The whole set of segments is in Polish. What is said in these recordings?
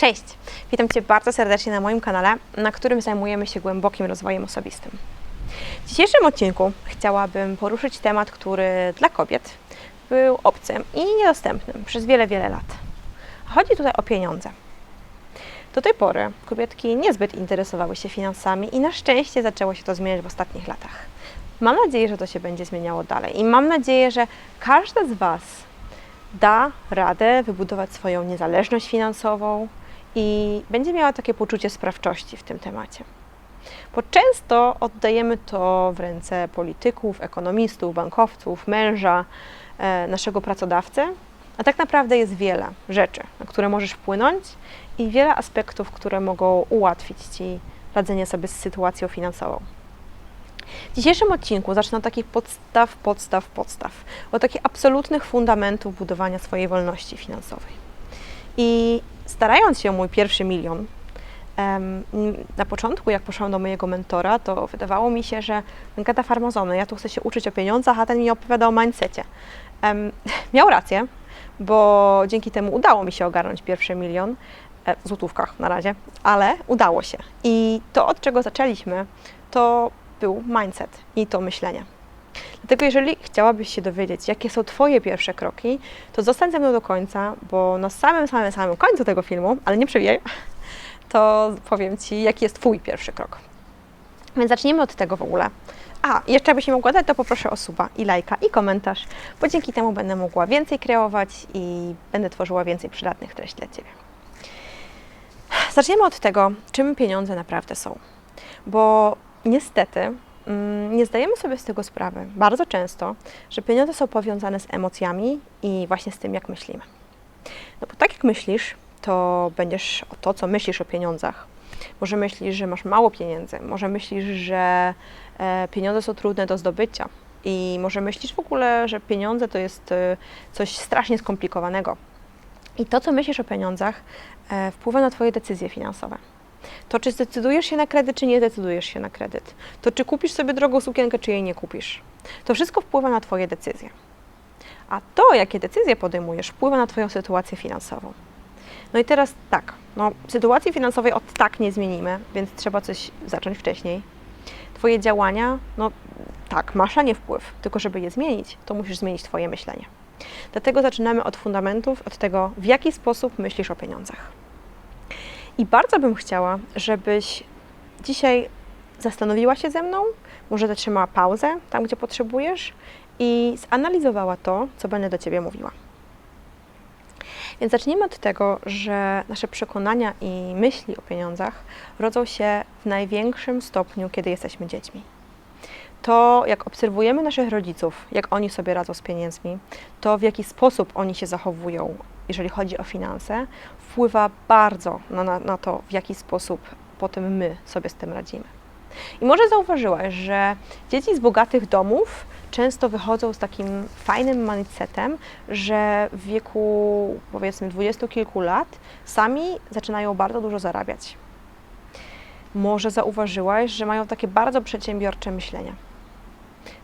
Cześć! Witam Cię bardzo serdecznie na moim kanale, na którym zajmujemy się głębokim rozwojem osobistym. W dzisiejszym odcinku chciałabym poruszyć temat, który dla kobiet był obcy i niedostępny przez wiele, wiele lat. Chodzi tutaj o pieniądze. Do tej pory kobietki niezbyt interesowały się finansami i na szczęście zaczęło się to zmieniać w ostatnich latach. Mam nadzieję, że to się będzie zmieniało dalej i mam nadzieję, że każda z Was da radę wybudować swoją niezależność finansową i będzie miała takie poczucie sprawczości w tym temacie. Bo często oddajemy to w ręce polityków, ekonomistów, bankowców, męża, e, naszego pracodawcy, a tak naprawdę jest wiele rzeczy, na które możesz wpłynąć i wiele aspektów, które mogą ułatwić Ci radzenie sobie z sytuacją finansową. W dzisiejszym odcinku zacznę od takich podstaw, podstaw, podstaw, od takich absolutnych fundamentów budowania swojej wolności finansowej. I starając się o mój pierwszy milion, na początku, jak poszłam do mojego mentora, to wydawało mi się, że Gata Farmazony, ja tu chcę się uczyć o pieniądzach, a ten mi opowiada o mindsetie. Miał rację, bo dzięki temu udało mi się ogarnąć pierwszy milion e, w złotówkach na razie, ale udało się. I to, od czego zaczęliśmy, to był mindset i to myślenie. Dlatego jeżeli chciałabyś się dowiedzieć, jakie są Twoje pierwsze kroki, to zostań ze mną do końca, bo na samym, samym, samym końcu tego filmu, ale nie przewijaj, to powiem Ci, jaki jest Twój pierwszy krok. Więc zacznijmy od tego w ogóle. A, jeszcze jakbyś mi mogła dać, to poproszę o suba i lajka i komentarz, bo dzięki temu będę mogła więcej kreować i będę tworzyła więcej przydatnych treści dla Ciebie. Zaczniemy od tego, czym pieniądze naprawdę są. Bo niestety nie zdajemy sobie z tego sprawy bardzo często, że pieniądze są powiązane z emocjami i właśnie z tym, jak myślimy. No bo tak jak myślisz, to będziesz o to, co myślisz o pieniądzach. Może myślisz, że masz mało pieniędzy, może myślisz, że e, pieniądze są trudne do zdobycia i może myślisz w ogóle, że pieniądze to jest e, coś strasznie skomplikowanego. I to, co myślisz o pieniądzach, e, wpływa na Twoje decyzje finansowe. To, czy zdecydujesz się na kredyt, czy nie zdecydujesz się na kredyt. To, czy kupisz sobie drogą sukienkę, czy jej nie kupisz. To wszystko wpływa na Twoje decyzje. A to, jakie decyzje podejmujesz, wpływa na Twoją sytuację finansową. No i teraz tak, no, sytuacji finansowej od tak nie zmienimy, więc trzeba coś zacząć wcześniej. Twoje działania, no tak, masz na nie wpływ, tylko żeby je zmienić, to musisz zmienić Twoje myślenie. Dlatego zaczynamy od fundamentów, od tego, w jaki sposób myślisz o pieniądzach. I bardzo bym chciała, żebyś dzisiaj zastanowiła się ze mną, może zatrzymała pauzę tam, gdzie potrzebujesz i zanalizowała to, co będę do Ciebie mówiła. Więc zacznijmy od tego, że nasze przekonania i myśli o pieniądzach rodzą się w największym stopniu, kiedy jesteśmy dziećmi. To, jak obserwujemy naszych rodziców, jak oni sobie radzą z pieniędzmi, to w jaki sposób oni się zachowują, jeżeli chodzi o finanse, wpływa bardzo na, na, na to, w jaki sposób potem my sobie z tym radzimy. I może zauważyłaś, że dzieci z bogatych domów często wychodzą z takim fajnym mindsetem, że w wieku powiedzmy dwudziestu kilku lat sami zaczynają bardzo dużo zarabiać. Może zauważyłaś, że mają takie bardzo przedsiębiorcze myślenie.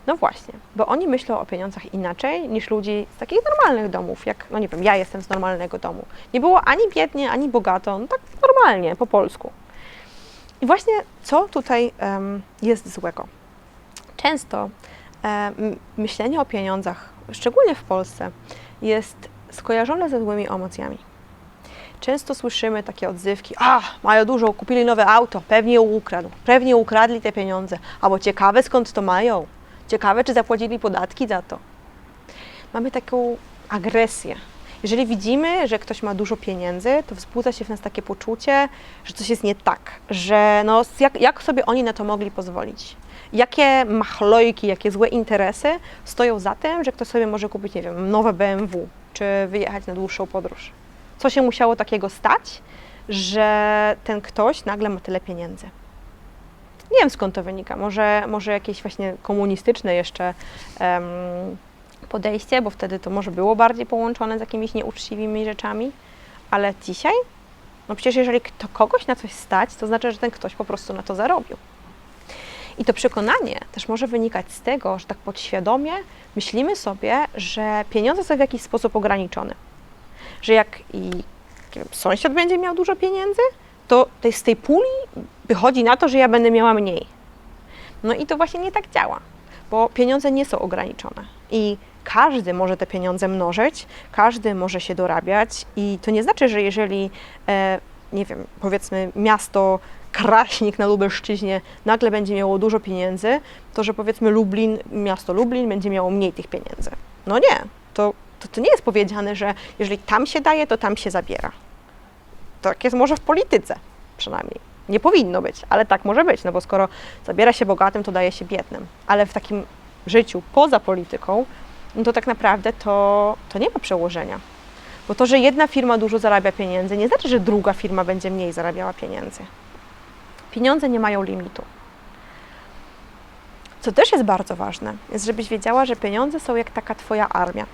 No właśnie, bo oni myślą o pieniądzach inaczej niż ludzi z takich normalnych domów, jak, no nie wiem, ja jestem z normalnego domu. Nie było ani biednie, ani bogato, no tak normalnie, po polsku. I właśnie co tutaj um, jest złego? Często um, myślenie o pieniądzach, szczególnie w Polsce, jest skojarzone ze złymi emocjami. Często słyszymy takie odzywki, a mają dużo, kupili nowe auto, pewnie ukradł, pewnie ukradli te pieniądze, albo ciekawe skąd to mają, ciekawe czy zapłacili podatki za to. Mamy taką agresję. Jeżeli widzimy, że ktoś ma dużo pieniędzy, to wzbudza się w nas takie poczucie, że coś jest nie tak, że no, jak, jak sobie oni na to mogli pozwolić? Jakie machlojki, jakie złe interesy stoją za tym, że ktoś sobie może kupić, nie wiem, nowe BMW, czy wyjechać na dłuższą podróż? Co się musiało takiego stać, że ten ktoś nagle ma tyle pieniędzy? Nie wiem skąd to wynika. Może, może jakieś właśnie komunistyczne jeszcze um, podejście, bo wtedy to może było bardziej połączone z jakimiś nieuczciwymi rzeczami, ale dzisiaj, no przecież jeżeli to kogoś na coś stać, to znaczy, że ten ktoś po prostu na to zarobił. I to przekonanie też może wynikać z tego, że tak podświadomie myślimy sobie, że pieniądze są w jakiś sposób ograniczone. Że jak i sąsiad będzie miał dużo pieniędzy, to tej- z tej puli wychodzi na to, że ja będę miała mniej. No i to właśnie nie tak działa, bo pieniądze nie są ograniczone i każdy może te pieniądze mnożyć, każdy może się dorabiać i to nie znaczy, że jeżeli, e, nie wiem, powiedzmy miasto Kraśnik na Lubelszczyźnie nagle będzie miało dużo pieniędzy, to że powiedzmy Lublin, miasto Lublin będzie miało mniej tych pieniędzy. No nie, to, to, to nie jest powiedziane, że jeżeli tam się daje, to tam się zabiera. Tak jest może w polityce przynajmniej. Nie powinno być, ale tak może być, no bo skoro zabiera się bogatym, to daje się biednym. Ale w takim życiu poza polityką, no to tak naprawdę to, to nie ma przełożenia. Bo to, że jedna firma dużo zarabia pieniędzy, nie znaczy, że druga firma będzie mniej zarabiała pieniędzy. Pieniądze nie mają limitu. Co też jest bardzo ważne, jest, żebyś wiedziała, że pieniądze są jak taka Twoja armia.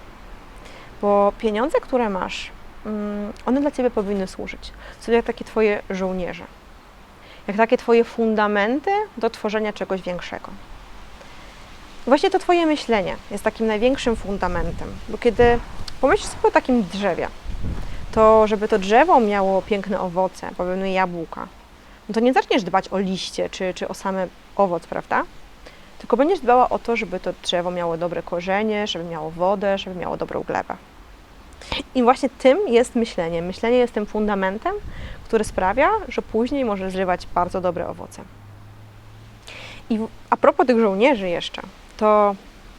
Bo pieniądze, które masz, mm, one dla Ciebie powinny służyć. Są jak takie Twoje żołnierze. Jak takie Twoje fundamenty do tworzenia czegoś większego. Właśnie to Twoje myślenie jest takim największym fundamentem. Bo kiedy pomyślisz sobie o takim drzewie, to żeby to drzewo miało piękne owoce, powiedzmy jabłka, no to nie zaczniesz dbać o liście czy, czy o same owoc, prawda? Tylko będziesz dbała o to, żeby to drzewo miało dobre korzenie, żeby miało wodę, żeby miało dobrą glebę. I właśnie tym jest myślenie. Myślenie jest tym fundamentem, który sprawia, że później możesz zrywać bardzo dobre owoce. I a propos tych żołnierzy jeszcze, to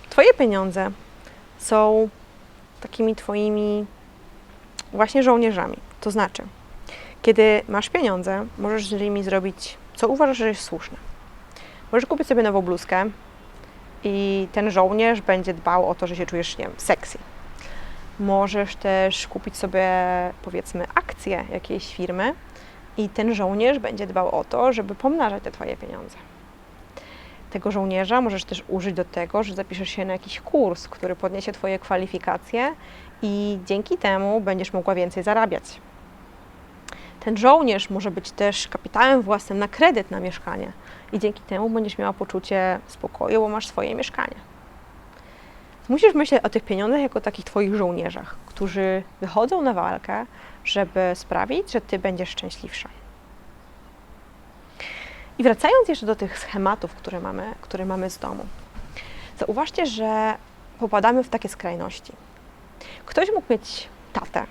Twoje pieniądze są takimi Twoimi właśnie żołnierzami. To znaczy, kiedy masz pieniądze, możesz z nimi zrobić, co uważasz, że jest słuszne. Możesz kupić sobie nową bluzkę i ten żołnierz będzie dbał o to, że się czujesz, nie wiem, sexy. Możesz też kupić sobie, powiedzmy, akcję jakiejś firmy i ten żołnierz będzie dbał o to, żeby pomnażać te Twoje pieniądze. Tego żołnierza możesz też użyć do tego, że zapiszesz się na jakiś kurs, który podniesie Twoje kwalifikacje i dzięki temu będziesz mogła więcej zarabiać. Ten żołnierz może być też kapitałem własnym na kredyt na mieszkanie i dzięki temu będziesz miała poczucie spokoju, bo masz swoje mieszkanie. Musisz myśleć o tych pieniądzach jako takich Twoich żołnierzach, którzy wychodzą na walkę, żeby sprawić, że Ty będziesz szczęśliwsza. I wracając jeszcze do tych schematów, które mamy, które mamy z domu, zauważcie, że popadamy w takie skrajności. Ktoś mógł mieć tatę,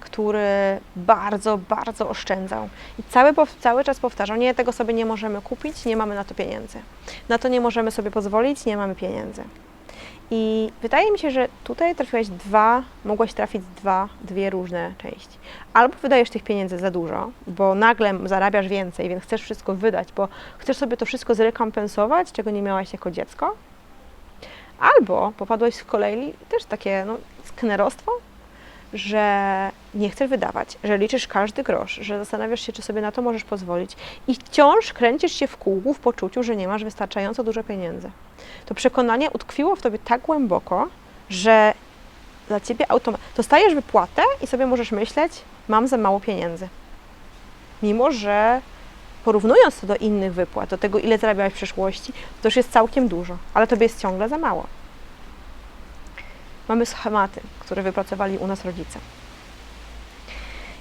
który bardzo, bardzo oszczędzał i cały, cały czas powtarzał, nie, tego sobie nie możemy kupić, nie mamy na to pieniędzy. Na to nie możemy sobie pozwolić, nie mamy pieniędzy. I wydaje mi się, że tutaj trafiłaś dwa, mogłaś trafić dwa, dwie różne części. Albo wydajesz tych pieniędzy za dużo, bo nagle zarabiasz więcej, więc chcesz wszystko wydać, bo chcesz sobie to wszystko zrekompensować, czego nie miałaś jako dziecko. Albo popadłaś w kolei też takie no, sknerostwo, że nie chcesz wydawać, że liczysz każdy grosz, że zastanawiasz się, czy sobie na to możesz pozwolić i wciąż kręcisz się w kółku w poczuciu, że nie masz wystarczająco dużo pieniędzy. To przekonanie utkwiło w tobie tak głęboko, że dla ciebie automatycznie dostajesz wypłatę i sobie możesz myśleć, mam za mało pieniędzy. Mimo, że porównując to do innych wypłat, do tego, ile zarabiałeś w przeszłości, to już jest całkiem dużo, ale tobie jest ciągle za mało. Mamy schematy, które wypracowali u nas rodzice.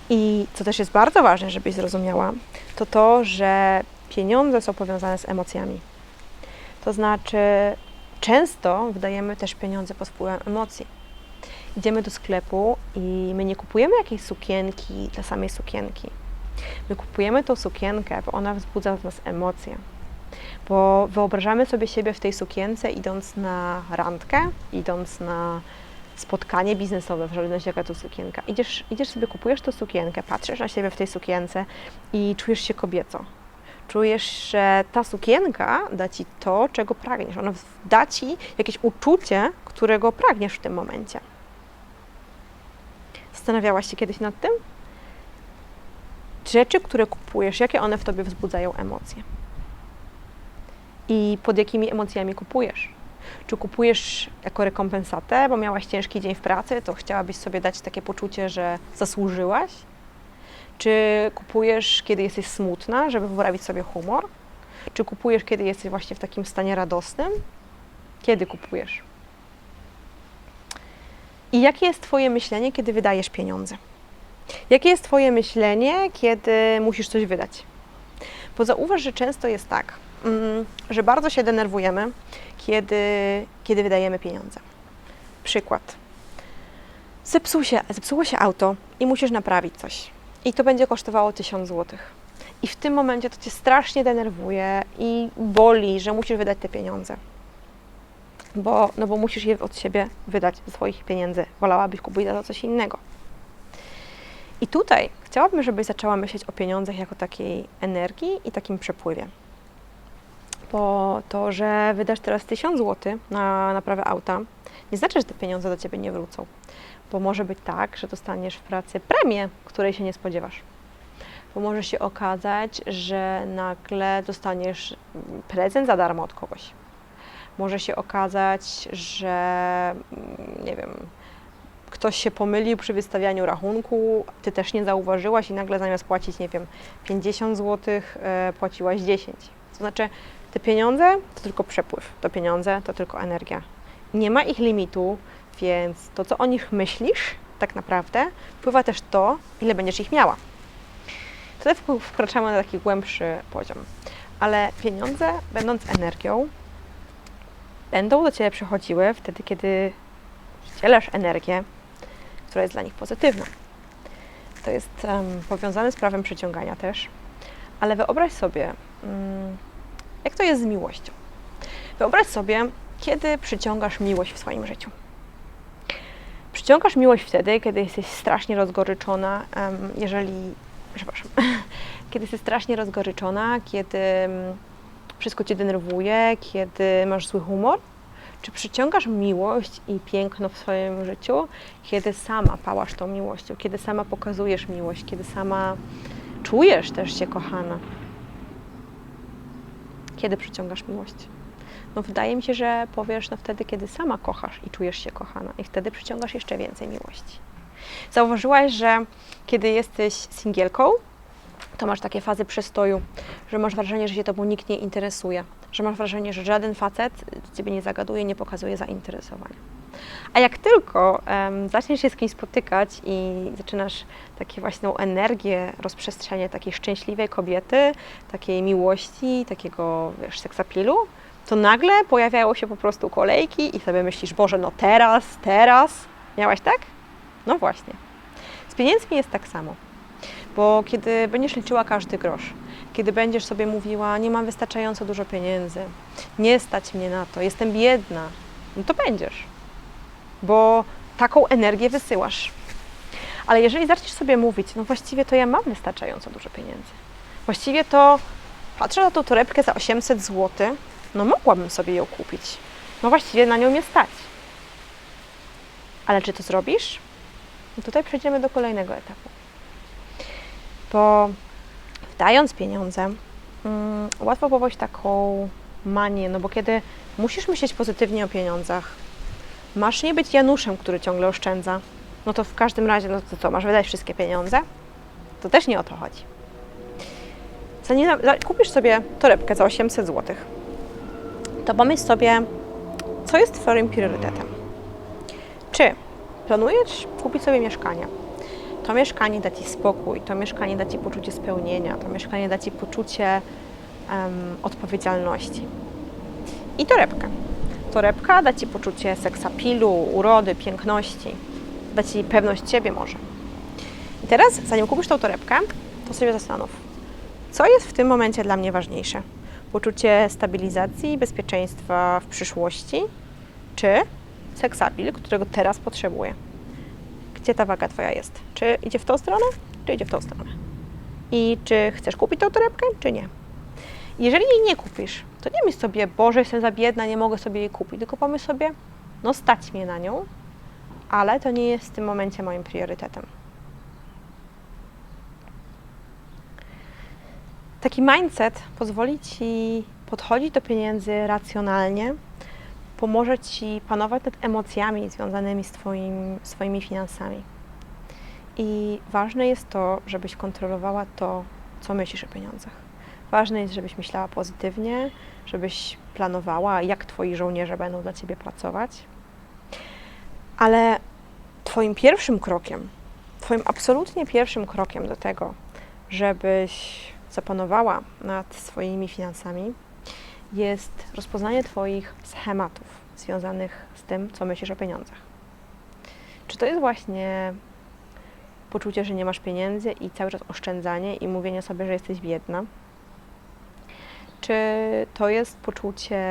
I co też jest bardzo ważne, żebyś zrozumiała, to to, że pieniądze są powiązane z emocjami. To znaczy, często wydajemy też pieniądze pod wpływem emocji. Idziemy do sklepu i my nie kupujemy jakiejś sukienki dla samej sukienki. My kupujemy tą sukienkę, bo ona wzbudza w nas emocje. Bo wyobrażamy sobie siebie w tej sukience, idąc na randkę, idąc na spotkanie biznesowe, w zależności jaka to sukienka. Idziesz, idziesz sobie, kupujesz tą sukienkę, patrzysz na siebie w tej sukience i czujesz się kobieco. Czujesz, że ta sukienka da ci to, czego pragniesz. Ona da ci jakieś uczucie, którego pragniesz w tym momencie. Zastanawiałaś się kiedyś nad tym? Rzeczy, które kupujesz, jakie one w tobie wzbudzają emocje? I pod jakimi emocjami kupujesz? Czy kupujesz jako rekompensatę, bo miałaś ciężki dzień w pracy, to chciałabyś sobie dać takie poczucie, że zasłużyłaś? Czy kupujesz, kiedy jesteś smutna, żeby poprawić sobie humor? Czy kupujesz, kiedy jesteś właśnie w takim stanie radosnym? Kiedy kupujesz? I jakie jest Twoje myślenie, kiedy wydajesz pieniądze? Jakie jest Twoje myślenie, kiedy musisz coś wydać? Bo zauważ, że często jest tak, że bardzo się denerwujemy, kiedy, kiedy wydajemy pieniądze. Przykład. Zepsuł się, zepsuło się auto i musisz naprawić coś. I to będzie kosztowało 1000 zł. I w tym momencie to Cię strasznie denerwuje i boli, że musisz wydać te pieniądze. Bo, no bo musisz je od siebie wydać ze swoich pieniędzy. Wolałabyś kupić za to coś innego. I tutaj chciałabym, żebyś zaczęła myśleć o pieniądzach jako takiej energii i takim przepływie. Bo to, że wydasz teraz 1000 zł na naprawę auta, nie znaczy, że te pieniądze do Ciebie nie wrócą. Bo może być tak, że dostaniesz w pracy premię, której się nie spodziewasz. Bo może się okazać, że nagle dostaniesz prezent za darmo od kogoś. Może się okazać, że mm, nie wiem, ktoś się pomylił przy wystawianiu rachunku, ty też nie zauważyłaś i nagle zamiast płacić, nie wiem, 50 zł, e, płaciłaś 10. To znaczy, te pieniądze to tylko przepływ, to pieniądze to tylko energia. Nie ma ich limitu, więc to, co o nich myślisz, tak naprawdę wpływa też to, ile będziesz ich miała. Wk- wkraczamy na taki głębszy poziom. Ale pieniądze, będąc energią, będą do Ciebie przychodziły wtedy, kiedy wcielasz energię, która jest dla nich pozytywna. To jest em, powiązane z prawem przyciągania też, ale wyobraź sobie, mm, jak to jest z miłością. Wyobraź sobie, kiedy przyciągasz miłość w swoim życiu. Przyciągasz miłość wtedy, kiedy jesteś strasznie rozgoryczona, jeżeli, przepraszam, kiedy jesteś strasznie rozgoryczona, kiedy mm, wszystko Cię denerwuje, kiedy masz zły humor, czy przyciągasz miłość i piękno w swoim życiu, kiedy sama pałasz tą miłością, kiedy sama pokazujesz miłość, kiedy sama czujesz też się kochana? Kiedy przyciągasz miłość? No wydaje mi się, że powiesz no wtedy, kiedy sama kochasz i czujesz się kochana i wtedy przyciągasz jeszcze więcej miłości. Zauważyłaś, że kiedy jesteś singielką, to masz takie fazy przestoju, że masz wrażenie, że się tobą nikt nie interesuje, że masz wrażenie, że żaden facet ciebie nie zagaduje, nie pokazuje zainteresowania. A jak tylko em, zaczniesz się z kimś spotykać i zaczynasz taką właśnie energię, rozprzestrzenianie takiej szczęśliwej kobiety, takiej miłości, takiego wiesz, seksapilu, to nagle pojawiają się po prostu kolejki i sobie myślisz, Boże, no teraz, teraz. Miałaś tak? No właśnie. Z pieniędzmi jest tak samo. Bo kiedy będziesz liczyła każdy grosz, kiedy będziesz sobie mówiła, nie mam wystarczająco dużo pieniędzy, nie stać mnie na to, jestem biedna, no to będziesz. Bo taką energię wysyłasz. Ale jeżeli zaczniesz sobie mówić, no właściwie to ja mam wystarczająco dużo pieniędzy. Właściwie to patrzę na tą torebkę za 800 zł, no mogłabym sobie ją kupić. No właściwie na nią mnie stać. Ale czy to zrobisz? No tutaj przejdziemy do kolejnego etapu. Bo wdając pieniądze, mm, łatwo w taką manię, no bo kiedy musisz myśleć pozytywnie o pieniądzach, masz nie być Januszem, który ciągle oszczędza, no to w każdym razie, no to co, masz wydać wszystkie pieniądze? To też nie o to chodzi. Kupisz sobie torebkę za 800 zł, to pomyśl sobie, co jest Twoim priorytetem. Czy planujesz kupić sobie mieszkanie? To mieszkanie da Ci spokój, to mieszkanie da Ci poczucie spełnienia, to mieszkanie da Ci poczucie em, odpowiedzialności. I torebkę. Torebka da Ci poczucie seksapilu, urody, piękności, da Ci pewność siebie może. I teraz, zanim kupisz tą torebkę, to sobie zastanów, co jest w tym momencie dla mnie ważniejsze? Poczucie stabilizacji i bezpieczeństwa w przyszłości, czy seksapil, którego teraz potrzebuję? Gdzie ta waga Twoja jest? Czy idzie w tą stronę, czy idzie w tą stronę? I czy chcesz kupić tą torebkę, czy nie? Jeżeli jej nie kupisz, to nie myśl sobie, Boże, jestem za biedna, nie mogę sobie jej kupić, tylko pomyśl sobie, no stać mnie na nią, ale to nie jest w tym momencie moim priorytetem. Taki mindset pozwoli Ci podchodzić do pieniędzy racjonalnie, pomoże Ci panować nad emocjami związanymi z twoim, swoimi finansami. I ważne jest to, żebyś kontrolowała to, co myślisz o pieniądzach. Ważne jest, żebyś myślała pozytywnie, żebyś planowała, jak Twoi żołnierze będą dla Ciebie pracować. Ale Twoim pierwszym krokiem Twoim absolutnie pierwszym krokiem do tego, żebyś zapanowała nad swoimi finansami, jest rozpoznanie Twoich schematów związanych z tym, co myślisz o pieniądzach. Czy to jest właśnie poczucie, że nie masz pieniędzy i cały czas oszczędzanie i mówienie sobie, że jesteś biedna? Czy to jest poczucie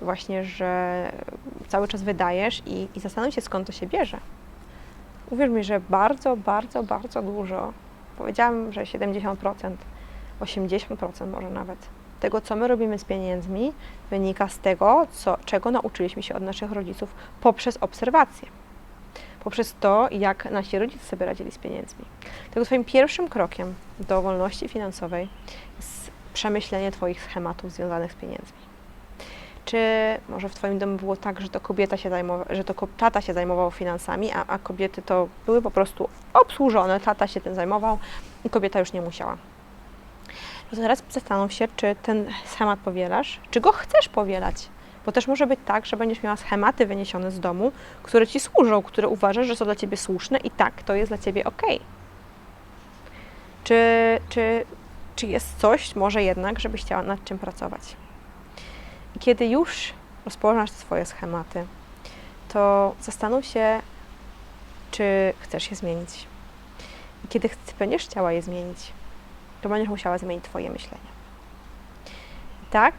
właśnie, że cały czas wydajesz i, i zastanów się, skąd to się bierze? Uwierz mi, że bardzo, bardzo, bardzo dużo, powiedziałam, że 70%, 80% może nawet, tego, co my robimy z pieniędzmi, wynika z tego, co, czego nauczyliśmy się od naszych rodziców poprzez obserwacje. Poprzez to, jak nasi rodzice sobie radzili z pieniędzmi. Tego Twoim pierwszym krokiem do wolności finansowej jest przemyślenie Twoich schematów związanych z pieniędzmi. Czy może w Twoim domu było tak, że to kobieta się zajmowa- że to tata się zajmował finansami, a, a kobiety to były po prostu obsłużone, tata się tym zajmował i kobieta już nie musiała. No to teraz zastanów się, czy ten schemat powielasz, czy go chcesz powielać. Bo też może być tak, że będziesz miała schematy wyniesione z domu, które ci służą, które uważasz, że są dla ciebie słuszne i tak, to jest dla ciebie ok. Czy, czy, czy jest coś, może jednak, żebyś chciała nad czym pracować? I kiedy już rozpoznasz swoje schematy, to zastanów się, czy chcesz je zmienić. I kiedy będziesz chciała je zmienić, to będziesz musiała zmienić Twoje myślenie. Tak,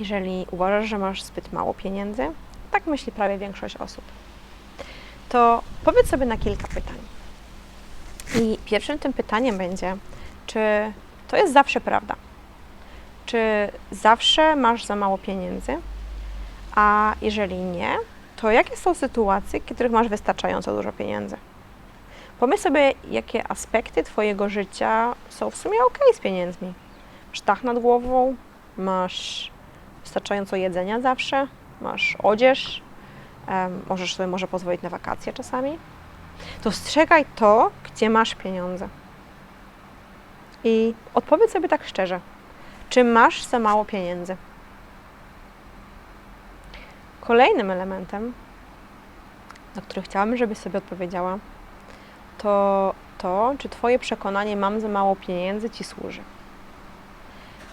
jeżeli uważasz, że masz zbyt mało pieniędzy, tak myśli prawie większość osób, to powiedz sobie na kilka pytań. I pierwszym tym pytaniem będzie, czy to jest zawsze prawda? Czy zawsze masz za mało pieniędzy? A jeżeli nie, to jakie są sytuacje, w których masz wystarczająco dużo pieniędzy? Pomyśl sobie, jakie aspekty Twojego życia są w sumie ok z pieniędzmi. Masz dach nad głową, masz wystarczająco jedzenia zawsze, masz odzież, em, możesz sobie może pozwolić na wakacje czasami. Dostrzegaj to, gdzie masz pieniądze. I odpowiedz sobie tak szczerze, czy masz za mało pieniędzy? Kolejnym elementem, na który chciałabym, żebyś sobie odpowiedziała, to to, czy Twoje przekonanie mam za mało pieniędzy Ci służy.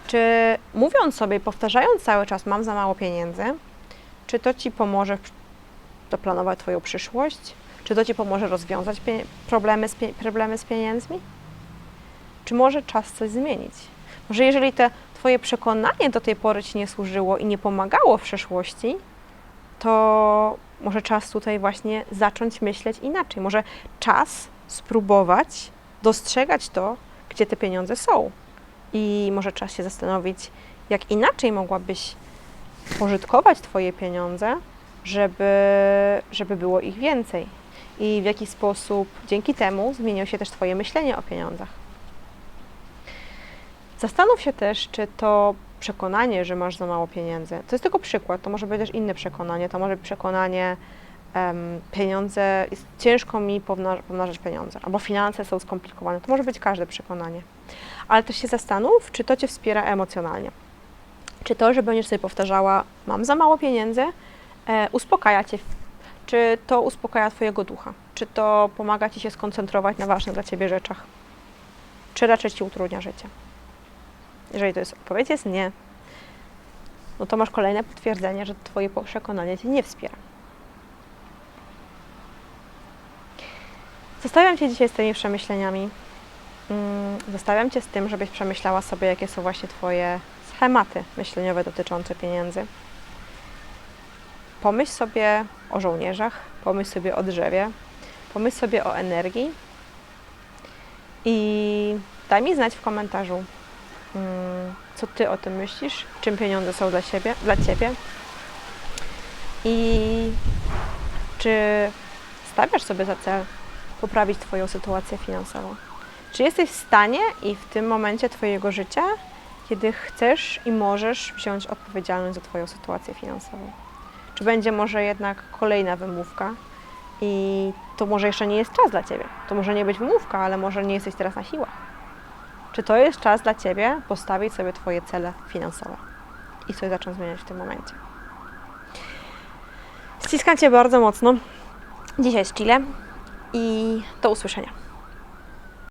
Czy mówiąc sobie, powtarzając cały czas mam za mało pieniędzy, czy to Ci pomoże zaplanować Twoją przyszłość? Czy to Ci pomoże rozwiązać problemy z, problemy z pieniędzmi? Czy może czas coś zmienić? Może jeżeli te Twoje przekonanie do tej pory Ci nie służyło i nie pomagało w przeszłości, to może czas tutaj właśnie zacząć myśleć inaczej. Może czas spróbować dostrzegać to, gdzie te pieniądze są. I może czas się zastanowić, jak inaczej mogłabyś pożytkować Twoje pieniądze, żeby, żeby było ich więcej. I w jaki sposób dzięki temu zmieniło się też Twoje myślenie o pieniądzach. Zastanów się też, czy to przekonanie, że masz za mało pieniędzy, to jest tylko przykład, to może być też inne przekonanie, to może być przekonanie, em, pieniądze, jest ciężko mi pomna- pomnażać pieniądze, albo finanse są skomplikowane, to może być każde przekonanie. Ale też się zastanów, czy to Cię wspiera emocjonalnie. Czy to, że będziesz sobie powtarzała, mam za mało pieniędzy, e, uspokaja Cię, czy to uspokaja Twojego ducha, czy to pomaga Ci się skoncentrować na ważnych dla Ciebie rzeczach, czy raczej Ci utrudnia życie. Jeżeli to jest odpowiedź jest nie, no to masz kolejne potwierdzenie, że Twoje przekonanie Cię nie wspiera. Zostawiam Cię dzisiaj z tymi przemyśleniami. Mm, Zostawiam Cię z tym, żebyś przemyślała sobie, jakie są właśnie Twoje schematy myśleniowe dotyczące pieniędzy. Pomyśl sobie o żołnierzach, pomyśl sobie o drzewie, pomyśl sobie o energii i daj mi znać w komentarzu, co Ty o tym myślisz, czym pieniądze są dla, siebie, dla Ciebie i czy stawiasz sobie za cel poprawić Twoją sytuację finansową. Czy jesteś w stanie i w tym momencie Twojego życia, kiedy chcesz i możesz wziąć odpowiedzialność za Twoją sytuację finansową? Czy będzie może jednak kolejna wymówka i to może jeszcze nie jest czas dla Ciebie? To może nie być wymówka, ale może nie jesteś teraz na siłach. Czy to jest czas dla Ciebie postawić sobie Twoje cele finansowe i coś zacząć zmieniać w tym momencie? Ściskam Cię bardzo mocno. Dzisiaj jest Chile. i do usłyszenia.